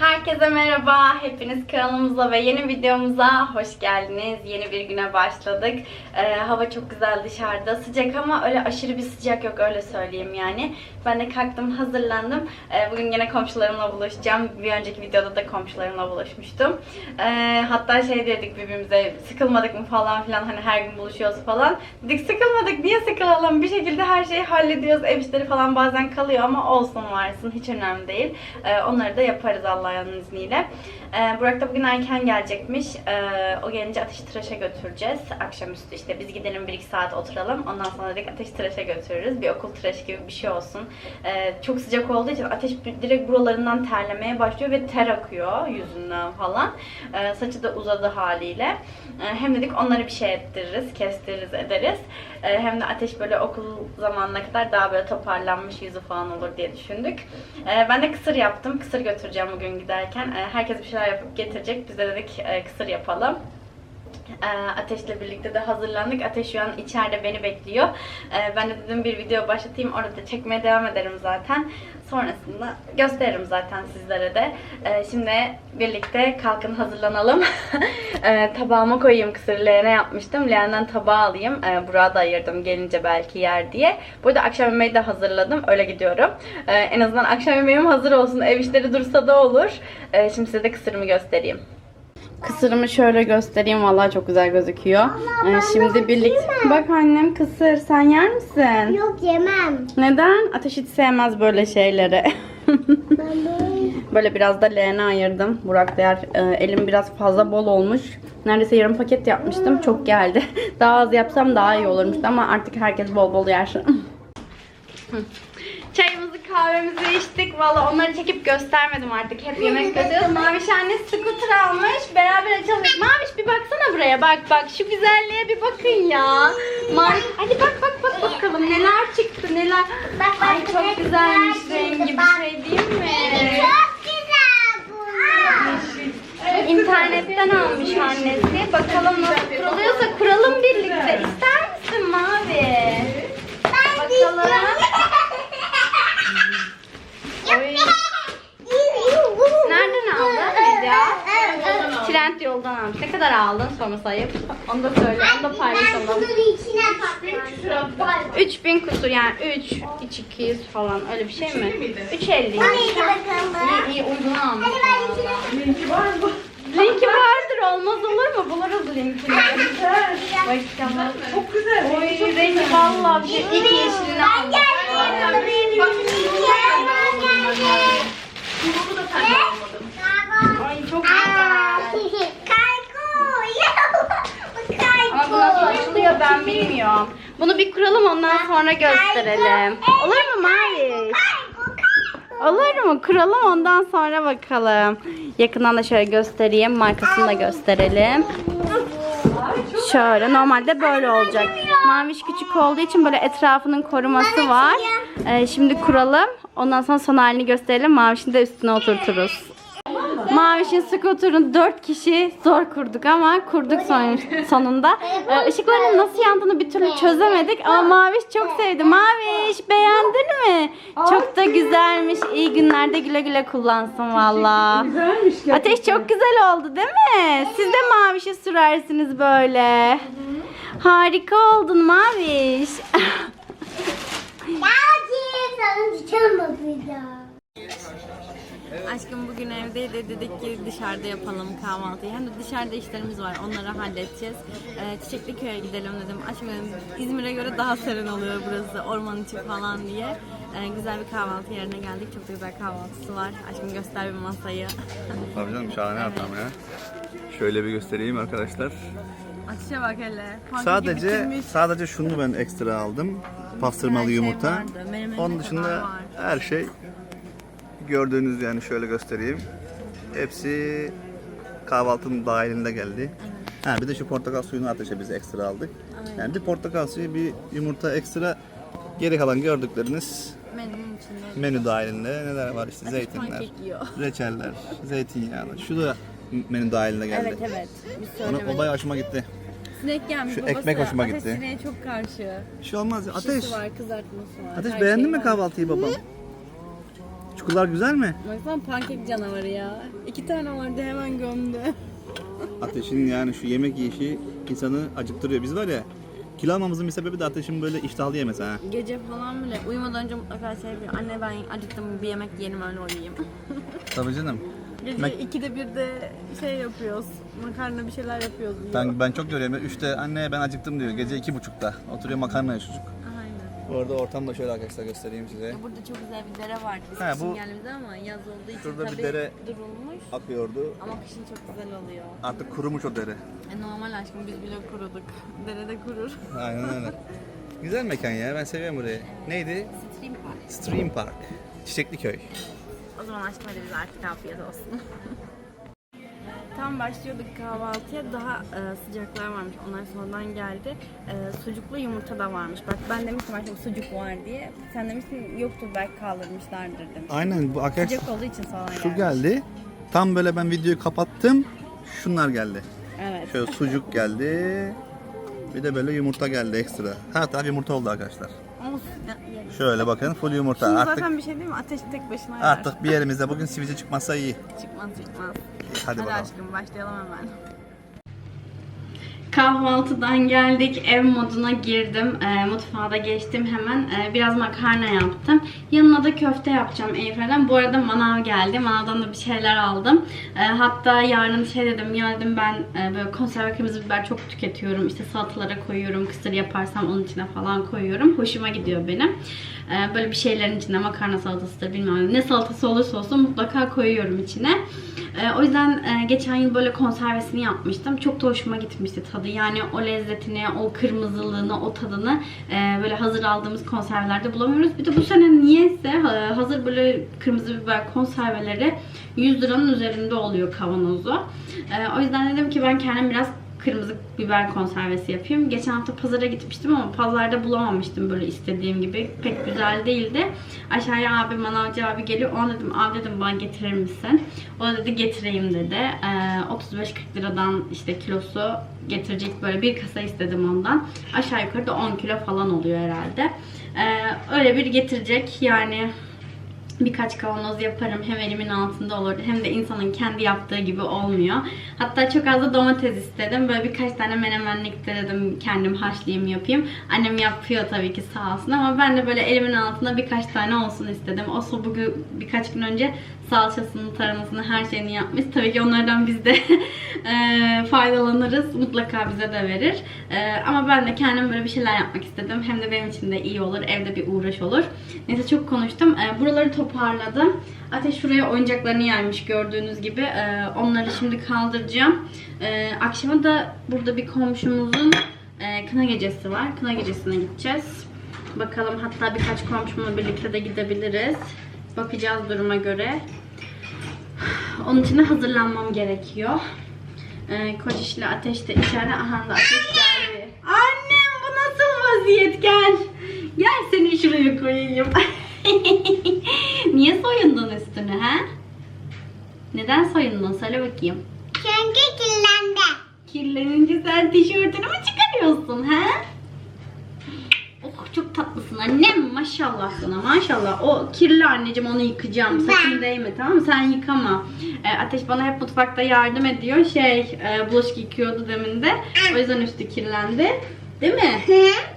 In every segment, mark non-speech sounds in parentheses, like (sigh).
Herkese merhaba. Hepiniz kanalımıza ve yeni videomuza hoş geldiniz. Yeni bir güne başladık. Ee, hava çok güzel dışarıda. Sıcak ama öyle aşırı bir sıcak yok öyle söyleyeyim yani. Ben de kalktım, hazırlandım. Ee, bugün yine komşularımla buluşacağım. Bir önceki videoda da komşularımla buluşmuştum. Ee, hatta şey dedik birbirimize sıkılmadık mı falan filan hani her gün buluşuyoruz falan. Dedik sıkılmadık niye sıkılalım? Bir şekilde her şeyi hallediyoruz. Ev işleri falan bazen kalıyor ama olsun varsın hiç önemli değil. Ee, onları da yaparız Allah'ın izniyle. Ee, Burak da bugün erken gelecekmiş. Ee, o gelince ateş tıraşa götüreceğiz. Akşamüstü işte biz gidelim 1-2 saat oturalım. Ondan sonra dedik ateş tıraşa götürürüz. Bir okul tıraşı gibi bir şey olsun. Ee, çok sıcak olduğu için ateş direkt buralarından terlemeye başlıyor ve ter akıyor yüzünden falan. Saçı da uzadı haliyle. Hem dedik onları bir şey ettiririz, kestiririz, ederiz. Hem de ateş böyle okul zamanına kadar daha böyle toparlanmış yüzü falan olur diye düşündük. Ben de kısır yaptım. Kısır götüreceğim bugün giderken. Herkes bir şeyler yapıp getirecek. Biz de dedik e, kısır yapalım. Ee, Ateş'le birlikte de hazırlandık. Ateş şu an içeride beni bekliyor. Ee, ben de dedim bir video başlatayım. Orada da çekmeye devam ederim zaten. Sonrasında gösteririm zaten sizlere de. Ee, şimdi birlikte kalkın hazırlanalım. (laughs) tabağıma koyayım kısır leğene yapmıştım. Leğenden tabağı alayım. Burak'a da ayırdım gelince belki yer diye. Burada akşam yemeği de hazırladım. Öyle gidiyorum. En azından akşam yemeğim hazır olsun. Ev işleri dursa da olur. Şimdi size de kısırımı göstereyim. Kısırımı şöyle göstereyim. Vallahi çok güzel gözüküyor. Ee, şimdi birlikte... Bak annem kısır. Sen yer misin? Yok yemem. Neden? Ateş hiç sevmez böyle şeyleri. (laughs) Böyle biraz da leğene ayırdım. Burak da yer. Ee, elim biraz fazla bol olmuş. Neredeyse yarım paket yapmıştım. Çok geldi. (laughs) Daha az yapsam daha iyi olurmuş ama artık herkes bol bol yer. (laughs) Çayımızı kahvemizi içtik. Valla onları çekip göstermedim artık. Hep yemek gösteriyoruz. Maviş anne scooter almış. Beraber açalım. Maviş bir baksana buraya. Bak bak şu güzelliğe bir bakın ya. Maviş hadi bak bak bak bakalım neler çıktı neler. Bak, bak, Ay çok güzelmiş güzel rengi bir şey değil mi? Çok güzel bu. İnternetten almış annesi. Bakalım nasıl kuruluyorsa kuralım birlikte. İster misin Mavi? Ben Bakalım. Oy. Nereden aldın Lidya? Trend yoldan almış. Ne kadar aldın sonra sayıp? Onu da söyle. Onu da paylaşalım. Bunun içine patladım. 3000 kusur yani 3, 3 200 falan öyle bir şey mi? 350. Hadi bakalım. İyi iyi uygun almış. Hadi ben içine Linki vardır olmaz olur mu? Buluruz linkini. Bakalım. Çok güzel. Oy rengi vallahi bir şey. İlk yeşilini almış. Bunu da sen almadın. Ay çok güzel. Ama bu nasıl açılıyor ben bilmiyorum. Bunu bir kuralım ondan sonra gösterelim. Olur mu Mavi? Olur mu? Kuralım ondan sonra bakalım. Yakından da şöyle göstereyim. Markasını da gösterelim. Şöyle normalde böyle olacak. Maviş küçük olduğu için böyle etrafının koruması var. Ee, şimdi kuralım. Ondan sonra son halini gösterelim. Mavişin de üstüne oturturuz. Maviş'in skuterını 4 kişi zor kurduk ama kurduk son, sonunda. Ee, ışıkların nasıl yandığını bir türlü çözemedik ama Maviş çok sevdi. Maviş beğendin mi? Çok da güzelmiş. İyi günlerde güle güle kullansın valla. Ateş çok güzel oldu değil mi? Siz de Maviş'i sürersiniz böyle. Harika oldun Maviş. Aşkım bugün evdeydi dedik ki dışarıda yapalım kahvaltıyı. Hem de dışarıda işlerimiz var onları halledeceğiz. Ee, Çiçekli köye gidelim dedim. Aşkım İzmir'e göre daha serin oluyor burası orman içi falan diye. Ee, güzel bir kahvaltı yerine geldik. Çok da güzel kahvaltısı var. Aşkım göster bir masayı. (laughs) Tabii canım şahane ortam ya. Şöyle bir göstereyim arkadaşlar. Ateşe bak hele. Pankeki Sadece sadece şunu ben ekstra aldım. Pastırmalı Her şey yumurta. Menemenine Onun dışında her şey gördüğünüz yani şöyle göstereyim. Hepsi kahvaltının dahilinde geldi. Ha bir de şu portakal suyunu ateşe biz ekstra aldık. Yani bir portakal suyu, bir yumurta ekstra. Geri kalan gördükleriniz Menünün içinde. menü dahilinde neler var işte zeytinler, (laughs) reçeller, zeytinyağlı. Şu da menü dahilinde geldi. Evet evet. Biz Ona, o bayağı hoşuma gitti. Sinek gelmiş Şu babası. ekmek hoşuma Ateş gitti. sineğe çok karşı. Bir şey olmaz ya. Ateş. Şişi var, kızartması var. Ateş her beğendin şey mi var. kahvaltıyı babam? Kuşkular güzel mi? Baksana pankek canavarı ya. İki tane vardı hemen gömdü. (laughs) Ateşin yani şu yemek yiyişi insanı acıktırıyor. Biz var ya kilo almamızın bir sebebi de ateşin böyle iştahlı yemesi ha. Gece falan bile uyumadan önce mutlaka şey yapıyor. Anne ben acıktım bir yemek yiyelim öyle uyuyayım. (laughs) Tabii canım. Gece Mek- ikide bir de şey yapıyoruz. Makarna bir şeyler yapıyoruz. Ben ben çok görüyorum. Üçte anne ben acıktım diyor. Gece iki buçukta. Oturuyor makarna yiyor çocuk. Bu arada ortam da şöyle arkadaşlar göstereyim size. Ya burada çok güzel bir dere vardı. Biz He, kışın bu- geldiğimizde ama yaz olduğu için Şurada bir tabii dere- durulmuş. Akıyordu. Ama kışın çok güzel oluyor. Artık kurumuş o dere. E, normal aşkım biz bile kuruduk. (laughs) Derede kurur. Aynen öyle. Güzel mekan ya. Ben seviyorum burayı. Neydi? Stream Park. Stream Park. Çiçekli köy. O zaman aşkım hadi bize artık afiyet olsun. (laughs) Tam başlıyorduk kahvaltıya. Daha e, sıcaklar varmış. Onlar sonradan geldi. E, sucuklu yumurta da varmış. Bak ben demiştim aşkım sucuk var diye. Sen demiştin yoktur belki kaldırmışlardır demiş. Aynen bu arkadaş Sıcak olduğu için sonra şu geldi. Tam böyle ben videoyu kapattım. Şunlar geldi. Evet. Şöyle sucuk geldi. Bir de böyle yumurta geldi ekstra. Her taraf yumurta oldu arkadaşlar. Şöyle bakın full yumurta. Şimdi Artık zaten bir şey değil mi? Ateş tek başına yer. artık bir yerimizde bugün sivilce çıkmazsa iyi. Çıkmaz çıkmaz. Hadi, Hadi bakalım. aşkım başlayalım hemen. Kahvaltıdan geldik, ev moduna girdim, e, mutfağa da geçtim hemen. E, biraz makarna yaptım. Yanına da köfte yapacağım Eyfel'den. Bu arada manav geldi, manavdan da bir şeyler aldım. E, hatta yarın şey dedim, ya ben e, böyle konserve kırmızı biber çok tüketiyorum. İşte salatalara koyuyorum, kısır yaparsam onun içine falan koyuyorum. Hoşuma gidiyor benim. E, böyle bir şeylerin içine makarna salatasıdır bilmem ne salatası olursa olsun mutlaka koyuyorum içine. E, o yüzden e, geçen yıl böyle konservesini yapmıştım. Çok da hoşuma gitmişti tadı. Yani o lezzetini, o kırmızılığını, o tadını e, böyle hazır aldığımız konservelerde bulamıyoruz. Bir de bu sene niyeyse e, hazır böyle kırmızı biber konserveleri 100 liranın üzerinde oluyor kavanozu. O yüzden dedim ki ben kendim biraz kırmızı biber konservesi yapayım. Geçen hafta pazara gitmiştim ama pazarda bulamamıştım böyle istediğim gibi. Pek güzel değildi. Aşağıya abi manavcı abi geliyor. Ona dedim abi dedim bana getirir misin? O dedi getireyim dedi. Ee, 35-40 liradan işte kilosu getirecek böyle bir kasa istedim ondan. Aşağı yukarı da 10 kilo falan oluyor herhalde. Ee, öyle bir getirecek yani birkaç kavanoz yaparım. Hem elimin altında olur hem de insanın kendi yaptığı gibi olmuyor. Hatta çok az da domates istedim. Böyle birkaç tane menemenlik de dedim kendim haşlayayım yapayım. Annem yapıyor tabii ki sağ olsun ama ben de böyle elimin altında birkaç tane olsun istedim. O su bugün birkaç gün önce salçasını, taramasını, her şeyini yapmış. Tabii ki onlardan biz de eee, (laughs) faydalanırız. Mutlaka bize de verir. Eee, ama ben de kendim böyle bir şeyler yapmak istedim. Hem de benim için de iyi olur. Evde bir uğraş olur. Neyse çok konuştum. Eee, buraları toparladım. Ateş şuraya oyuncaklarını yermiş gördüğünüz gibi. Eee, onları şimdi kaldıracağım. Eee, akşama da burada bir komşumuzun eee, kına gecesi var. Kına gecesine gideceğiz. Bakalım hatta birkaç komşumla birlikte de gidebiliriz. Bakacağız duruma göre. Onun için de hazırlanmam gerekiyor. Ee, Koç ile Ateş de içeride. Aha da Ateş geldi. Annem bu nasıl vaziyet? Gel. Gel seni şuraya koyayım. (laughs) Niye soyundun üstüne ha? Neden soyundun? Söyle bakayım. Çünkü kirlendi. Kirlenince sen tişörtünü mü çıkarıyorsun ha? Tatlısın annem maşallah sana maşallah. O kirli anneciğim onu yıkayacağım. Sakın değme tamam mı? Sen yıkama. E, Ateş bana hep mutfakta yardım ediyor. Şey e, bulaşık yıkıyordu demin de. O yüzden üstü kirlendi. Değil mi? Hı?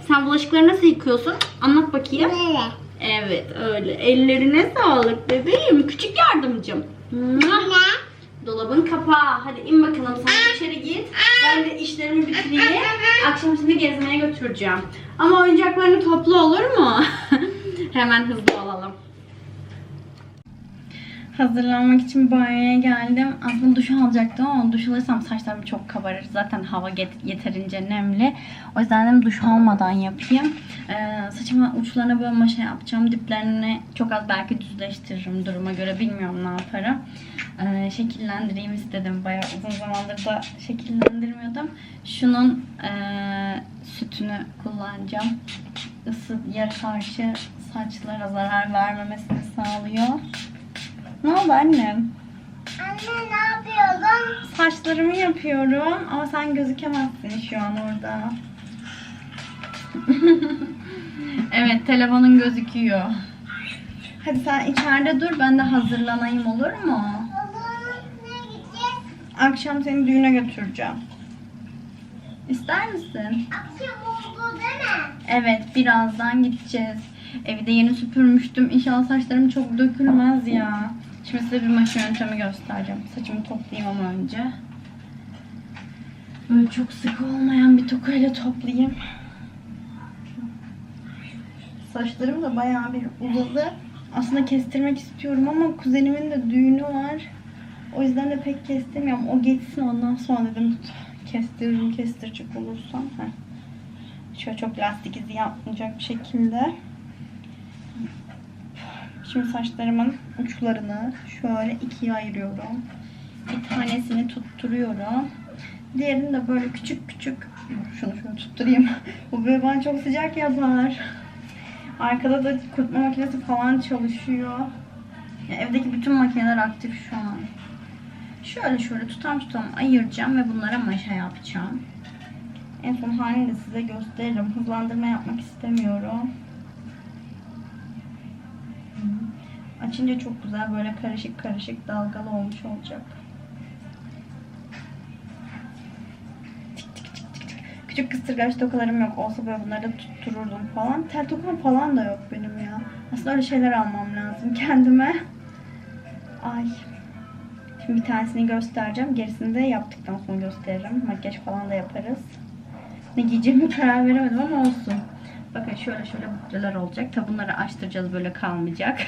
Sen bulaşıkları nasıl yıkıyorsun? Anlat bakayım. Böyle. Evet öyle. Ellerine sağlık bebeğim. Küçük yardımcım. Mua. Dolabın kapağı. Hadi in bakalım sen içeri git. Ben de işlerimi bitireyim. Akşam seni gezmeye götüreceğim. Ama oyuncaklarını toplu olur mu? (laughs) Hemen hızlı olalım. Hazırlanmak için banyoya geldim. Aslında duş alacaktım ama duş alırsam saçlarım çok kabarır. Zaten hava yeterince nemli. O yüzden dedim duş almadan yapayım. Ee, saçımın uçlarına böyle maşa yapacağım. Diplerini çok az belki düzleştiririm duruma göre. Bilmiyorum ne yaparım. Ee, şekillendireyim istedim. Bayağı uzun zamandır da şekillendirmiyordum. Şunun ee, sütünü kullanacağım. Isıya karşı saçlara zarar vermemesini sağlıyor. Ne oldu annem? Anne ne yapıyordun? Saçlarımı yapıyorum ama sen gözükemezsin şu an orada. (laughs) evet telefonun gözüküyor. Hadi sen içeride dur ben de hazırlanayım olur mu? Olur. Nereye gideceğiz? Akşam seni düğüne götüreceğim. İster misin? Akşam oldu değil mi? Evet birazdan gideceğiz. Evi de yeni süpürmüştüm. İnşallah saçlarım çok dökülmez ya. Şimdi size bir maşa yöntemi göstereceğim. Saçımı toplayayım ama önce. Böyle çok sık olmayan bir tokayla toplayayım. Saçlarım da bayağı bir uzadı. Aslında kestirmek istiyorum ama kuzenimin de düğünü var. O yüzden de pek kestirmiyorum. O geçsin ondan sonra dedim kestiririm kestirecek olursam. Heh. Şöyle çok lastik izi yapmayacak bir şekilde. Şimdi saçlarımın uçlarını şöyle ikiye ayırıyorum. Bir tanesini tutturuyorum. Diğerini de böyle küçük küçük şunu şöyle tutturayım. (laughs) Bu böyle bana çok sıcak yapar. Arkada da kurutma makinesi falan çalışıyor. Ya evdeki bütün makineler aktif şu an. Şöyle şöyle tutam tutam ayıracağım ve bunlara maşa yapacağım. En son halini de size gösteririm. Hızlandırma yapmak istemiyorum. Açınca çok güzel böyle karışık karışık dalgalı olmuş olacak. Küçük kıstırgaç tokalarım yok. Olsa böyle bunları da tuttururdum falan. Tel tokam falan da yok benim ya. Aslında öyle şeyler almam lazım kendime. Ay. Şimdi bir tanesini göstereceğim. Gerisini de yaptıktan sonra gösteririm. Makyaj falan da yaparız. Ne giyeceğimi (laughs) karar veremedim ama olsun. Bakın şöyle şöyle bukleler olacak. Tabi bunları açtıracağız böyle kalmayacak.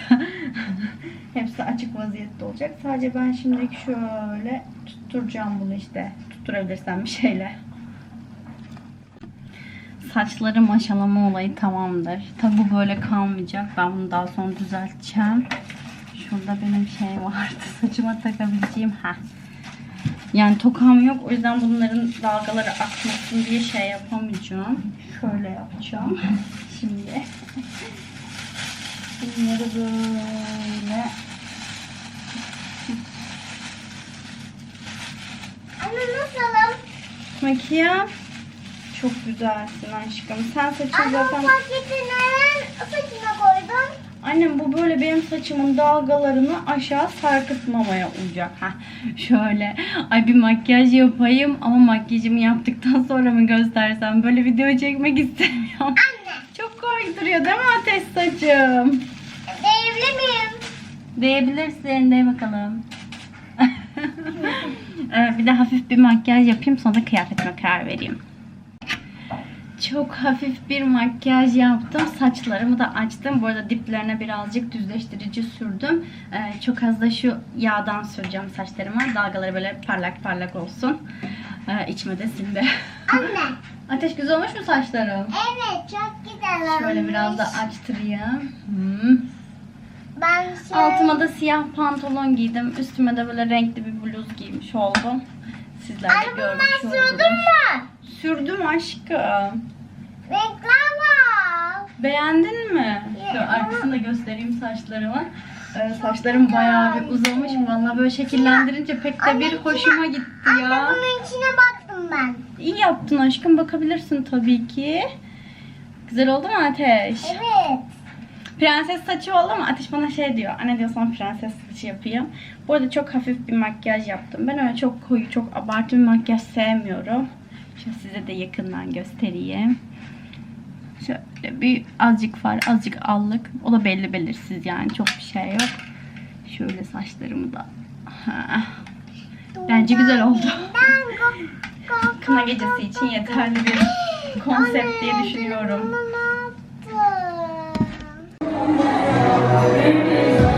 (laughs) Hepsi açık vaziyette olacak. Sadece ben şimdilik şöyle tutturacağım bunu işte. Tutturabilirsem bir şeyle. Saçları maşalama olayı tamamdır. Tabi bu böyle kalmayacak. Ben bunu daha sonra düzelteceğim. Şurada benim şey vardı. (laughs) Saçıma takabileceğim. Heh. Yani tokam yok. O yüzden bunların dalgaları akmasın diye şey yapamayacağım. Şöyle yapacağım. (laughs) Şimdi. Bunları böyle. Anne nasılım? Makyaj. Çok güzelsin aşkım. Sen saçını Anne zaten... paketi neden saçına koydun? Annem bu böyle benim saçımın dalgalarını aşağı sarkıtmamaya olacak. Heh, şöyle. Ay bir makyaj yapayım ama makyajımı yaptıktan sonra mı göstersem? Böyle video çekmek istemiyorum. Anne. Çok komik duruyor değil mi ateş saçım? Değebilir miyim? Değebilirsin. Değ bakalım. (laughs) Evet, bir de hafif bir makyaj yapayım sonra da kıyafetime karar vereyim. Çok hafif bir makyaj yaptım. Saçlarımı da açtım. Bu arada diplerine birazcık düzleştirici sürdüm. Ee, çok az da şu yağdan süreceğim saçlarıma. Dalgaları böyle parlak parlak olsun. Ee, içime de sindi. Anne. (laughs) Ateş güzel olmuş mu saçlarım? Evet çok güzel Şöyle biraz da olmuş. açtırayım. Hmm. Ben şey... Altıma da siyah pantolon giydim. Üstüme de böyle renkli bir bluz giymiş oldum. Sizler de Anne görmüş sürdün oldunuz. mü? Sürdüm aşkım. Renkler var. Beğendin mi? Evet. arkasını da göstereyim saçlarımı. Ee, saçlarım bayağı bir uzamış. Vallahi böyle şekillendirince pek de bir hoşuma gitti Anne ya. bunun içine baktım ben. İyi yaptın aşkım. Bakabilirsin tabii ki. Güzel oldu mu Ateş? Evet. Prenses saçı oldu mu? Ateş bana şey diyor. Anne diyor sana prenses saçı yapayım. Bu arada çok hafif bir makyaj yaptım. Ben öyle çok koyu, çok abartı bir makyaj sevmiyorum. Şöyle size de yakından göstereyim. Şöyle bir azıcık far, azıcık allık. O da belli belirsiz yani. Çok bir şey yok. Şöyle saçlarımı da. Ha. Bence güzel oldu. Kına gecesi için yeterli bir konsept diye düşünüyorum. Amen.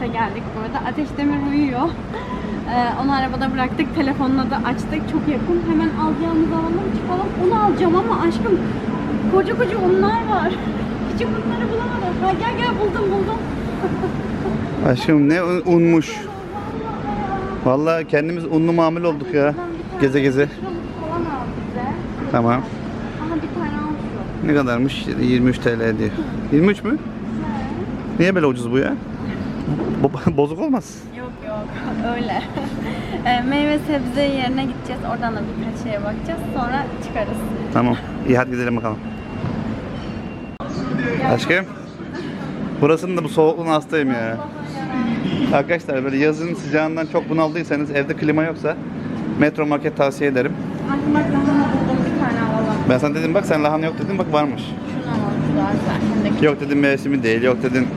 Market'e geldik burada. Ateş Demir uyuyor. E, onu arabada bıraktık. Telefonla da açtık. Çok yakın. Hemen alacağımızı alalım çıkalım. Onu alacağım ama aşkım koca koca unlar var. (laughs) Küçük unları bulamadım. Ha, gel gel buldum buldum. (laughs) Aşkım ne un- unmuş. Vallahi kendimiz unlu mamul olduk ya. Geze geze. Tamam. Ne kadarmış? 23 TL diyor. 23 mü? Niye böyle ucuz bu ya? Bo- (laughs) bozuk olmaz. Yok yok (laughs) öyle. (laughs) E, meyve sebze yerine gideceğiz. Oradan da birkaç şeye bakacağız. Sonra çıkarız. Tamam. İyi hadi gidelim bakalım. Aşkım. Burasının da bu soğukluğuna hastayım ya. Arkadaşlar böyle yazın sıcağından çok bunaldıysanız evde klima yoksa Metro Market tavsiye ederim. Aklım bak lahana buldum bir tane alalım. Ben sana dedim bak sen lahana yok dedim bak varmış. Şunu alalım şu daha güzel. Hem de Yok dedin mevsimi değil, yok dedin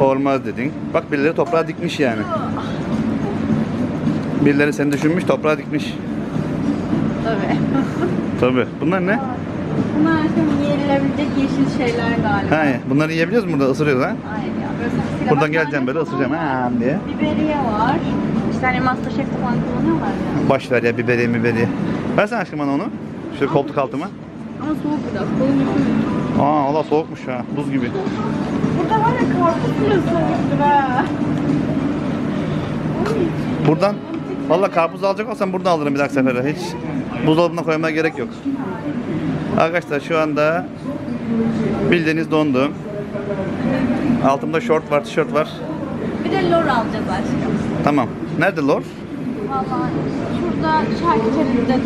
olmaz dedin. Bak birileri toprağa dikmiş yani. Birileri seni düşünmüş toprağa dikmiş. tabii. Tabii. Bunlar ne? Bunlar aşkım yenilebilecek yeşil şeyler galiba. Ha, bunları yiyebiliyoruz mu burada ısırıyoruz ha? Hayır ya. Böyle Buradan geleceğim böyle ısıracağım ha diye. Biberiye var. İşte hani Masterchef'te falan kullanıyorlar ya. Baş ver ya biberiye miberiye. Versene aşkım bana onu. Şöyle koltuk altıma. Ama soğuk biraz. Kolum. Aa valla soğukmuş ha. Buz gibi. Burada var ya karpuz bile soğuktur ha. Buradan valla karpuz alacak olsam buradan alırım bir dahaki sefere. Hiç buzdolabına koymaya gerek yok. Arkadaşlar şu anda bildiğiniz dondu. Altımda şort var, tişört var. Bir de lor alacağız aşkım. Tamam. Nerede lor? Vallahi şurada şarküteride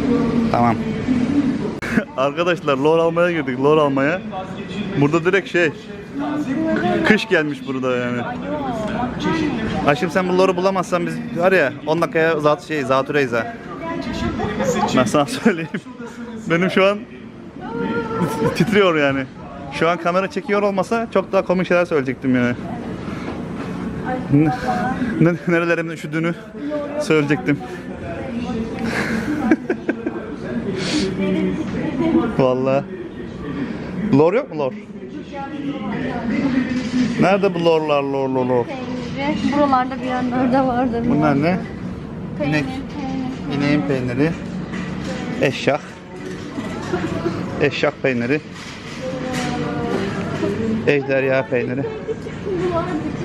Tamam. Arkadaşlar lor almaya girdik. Lor almaya. Burada direkt şey. Kış gelmiş burada yani. Aşkım sen bu loru bulamazsan biz var ya 10 dakikaya zat şey zatüreyiz ha. Ben sana (laughs) söyleyeyim. Benim şu an titriyor yani. Şu an kamera çekiyor olmasa çok daha komik şeyler söyleyecektim yani. Ne, ne- nerelerimin üşüdüğünü söyleyecektim. Vallahi. Lor yok mu lor? Nerede bu lorlar lor lor lor? Peyniri. Buralarda bir yerlerde vardır. Bunlar ne? Peynir, inek. peynir. İneğin peyniri. Eşyak. Eşyak peyniri. Ejderha peyniri.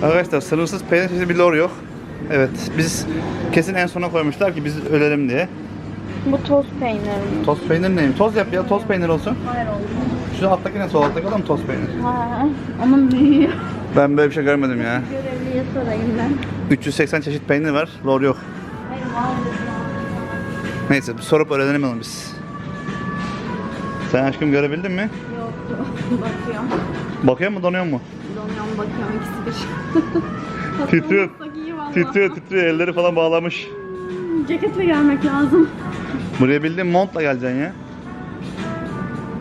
Arkadaşlar sınırsız peynir çeşidi bir lor yok. Evet biz kesin en sona koymuşlar ki biz ölelim diye. Bu toz peynir mi? Toz peynir neyim? Toz yap ya toz peynir olsun. Hayır oldu. Şu alttaki ne? Sol alttaki o da mı toz peynir? Ha, onun büyüğü. Ben böyle bir şey görmedim ya. Görevliye sorayım ben. 380 çeşit peynir var. Lor yok. Hayır vardır. Neyse bir sorup öğrenelim onu biz. Sen aşkım görebildin mi? Yoktu. Bakıyorum. Bakıyor mu donuyor mu? Donuyorum bakıyorum ikisi bir. Titriyor. Hatırlamazsak iyi valla. Titriyor titriyor elleri falan bağlamış. Ceketle gelmek lazım. Buraya bildiğin montla geleceksin ya.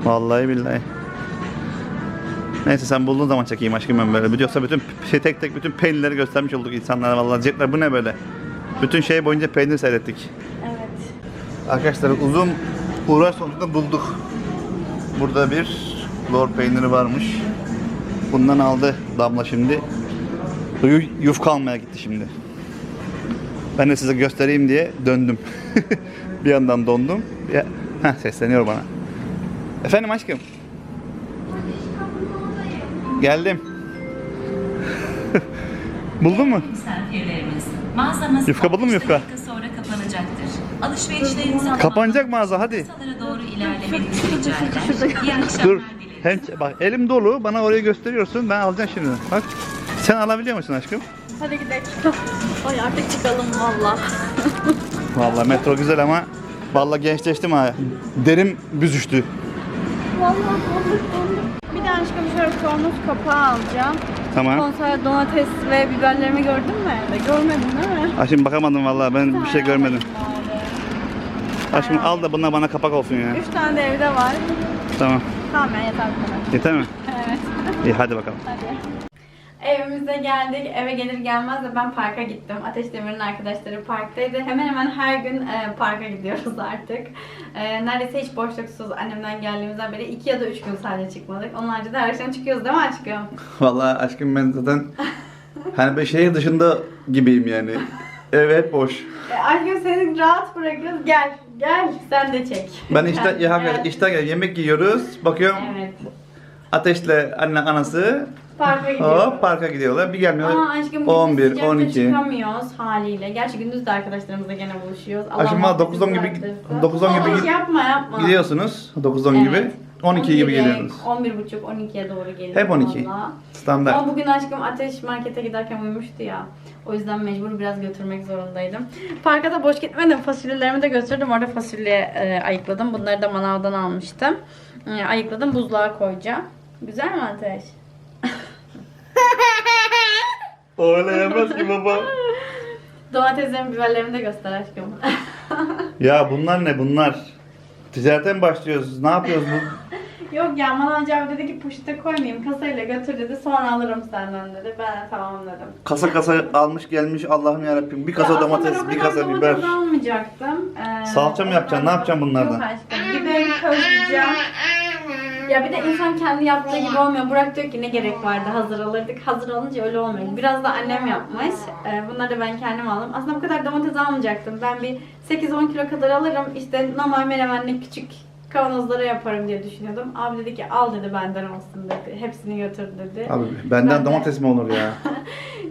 Vallahi billahi. Neyse sen bulduğun zaman çekeyim aşkım ben böyle. Yoksa bütün şey tek tek bütün peynirleri göstermiş olduk insanlara vallahi. Diyecekler bu ne böyle? Bütün şey boyunca peynir seyrettik. Evet. Arkadaşlar uzun uğraş sonucunda bulduk. Burada bir lor peyniri varmış. Bundan aldı damla şimdi. Yu- Yufka almaya gitti şimdi. Ben de size göstereyim diye döndüm. (laughs) bir yandan dondum. Ya, heh, sesleniyor bana. Efendim aşkım. Geldim. (laughs) Buldun mu? Yufka buldun mu 15 yufka? sonra kapanacaktır. Alışverişlerinizi Kapanacak mağaza hadi. Dur. Hem, bak elim dolu bana orayı gösteriyorsun ben alacağım şimdi. Bak. Sen alabiliyor musun aşkım? Hadi gidelim. Ay artık çıkalım valla. (laughs) Vallahi metro güzel ama vallahi gençleştim ha. Derim büzüştü. Valla donduk donduk. Bir de aşkım şöyle kornuz kapağı alacağım. Tamam. Konser domates ve biberlerimi gördün mü evde? Görmedin değil mi? Aşkım bakamadım vallahi ben bir şey görmedim. Aşkım al da bunlar bana kapak olsun ya. Üç tane de evde var. Tamam. Tamam ya yeter bu kadar. Yeter mi? Evet. İyi hadi bakalım. Hadi. Evimize geldik. Eve gelir gelmez de ben parka gittim. Ateş Demir'in arkadaşları parktaydı. Hemen hemen her gün e, parka gidiyoruz (laughs) artık. E, neredeyse hiç boşluksuz annemden geldiğimizden beri iki ya da üç gün sadece çıkmadık. Onun haricinde her akşam çıkıyoruz değil mi aşkım? (laughs) Vallahi aşkım ben zaten hani ben şehir dışında gibiyim yani. (laughs) Evet boş. E, aşkım seni rahat bırakıyoruz. Gel. Gel. Sen de çek. Ben işte Gel, ya, gel. işte yemek yiyoruz. Bakıyorum Evet. Ateşle anne anası Parka gidiyoruz. hop parka gidiyorlar. Bir gelmiyorlar. Aa aşkım gündüz 11, sıcakta 12. çıkamıyoruz haliyle. Gerçi gündüz de arkadaşlarımızla gene buluşuyoruz. Allah Aşkım valla muhabbet 9-10 gibi etsin. 9-10 gibi gid- yapma yapma. gidiyorsunuz. 9-10 gibi. 12 gibi geliyorsunuz. 11 buçuk 12'ye doğru geliyor. Hep 12. valla. Standart. Ama bugün aşkım ateş markete giderken uyumuştu ya. O yüzden mecbur biraz götürmek zorundaydım. Parka da boş gitmedim. Fasulyelerimi de götürdüm. Orada fasulye e, ayıkladım. Bunları da manavdan almıştım. Ayıkladım. Buzluğa koyacağım. Güzel mi ateş? (laughs) Yemez ki baba. Domateslerin biberlerimi de göster aşkım. Ya bunlar ne bunlar? Ticarete mi başlıyoruz? Ne yapıyoruz bu? (laughs) Yok ya manavcı abi dedi ki poşete koymayayım kasayla götür dedi sonra alırım senden dedi. Ben de tamam dedim. Kasa kasa almış gelmiş Allah'ım yarabbim. Bir kasa Ya aslında domates, bir kasa biber. domates almayacaktım. Ee, Salça mı yapacaksın? Ne yapacaksın bunlardan? Yok aşkım. Biberi közleyeceğim. Ya bir de insan kendi yaptığı gibi olmuyor. Burak diyor ki ne gerek vardı hazır alırdık. Hazır alınca öyle olmuyor. Biraz da annem yapmış. Ee, bunları da ben kendim aldım. Aslında bu kadar domates almayacaktım. Ben bir 8-10 kilo kadar alırım. İşte normal menemenlik küçük kavanozlara yaparım diye düşünüyordum. Abi dedi ki al dedi benden olsun dedi. Hepsini götür dedi. Abi benden Ben de- domates mi olur ya? (laughs)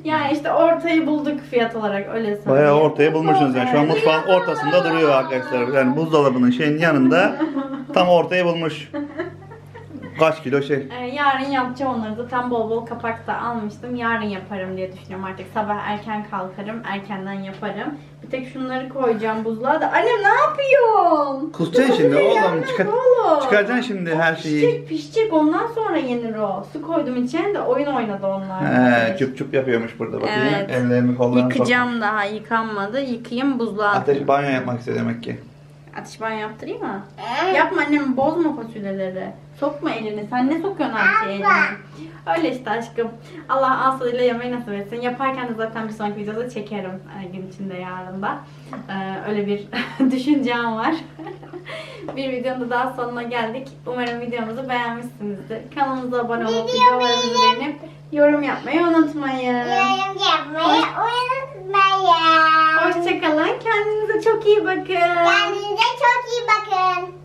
Yani işte ortayı bulduk fiyat olarak öyle söyleyeyim. Bayağı ortaya bulmuşsunuz yani. Şu an Evet. mutfağın ortasında duruyor arkadaşlar. Yani buzdolabının şeyin yanında tam ortaya bulmuş. (laughs) Kaç kilo şey? Ee, yarın yapacağım onları tam bol bol kapak da almıştım. Yarın yaparım diye düşünüyorum artık. Sabah erken kalkarım, erkenden yaparım. Bir tek şunları koyacağım buzluğa da. Annem ne yapıyorsun? Kusacaksın şimdi oğlum. Çıkar, oğlum. çıkaracaksın şimdi her şeyi. Pişecek pişecek ondan sonra yenir o. Su koydum içine de oyun oynadı onlar. He, çup çup yapıyormuş burada bakayım. Evet. Ellerini kollarını Yıkayacağım daha yıkanmadı. Yıkayayım buzluğa. Ateş banyo yapmak istiyor demek ki. Ateş banyo yaptırayım mı? Yapma annem bozma fasulyeleri. Sokma elini. Sen ne sokuyorsun her şeye elini? Öyle işte aşkım. Allah asılıyla yemeği nasip etsin. Yaparken de zaten bir sonraki videoda çekerim. e, gün içinde yarın da. Ee, öyle bir (laughs) düşüncem var. (laughs) bir videonun da daha sonuna geldik. Umarım videomuzu beğenmişsinizdir. Kanalımıza abone olup videolarımızı beğenip yorum yapmayı unutmayın. Yorum yapmayı unutmayın. Hoşçakalın. Kendinize çok iyi bakın. Kendinize çok iyi bakın.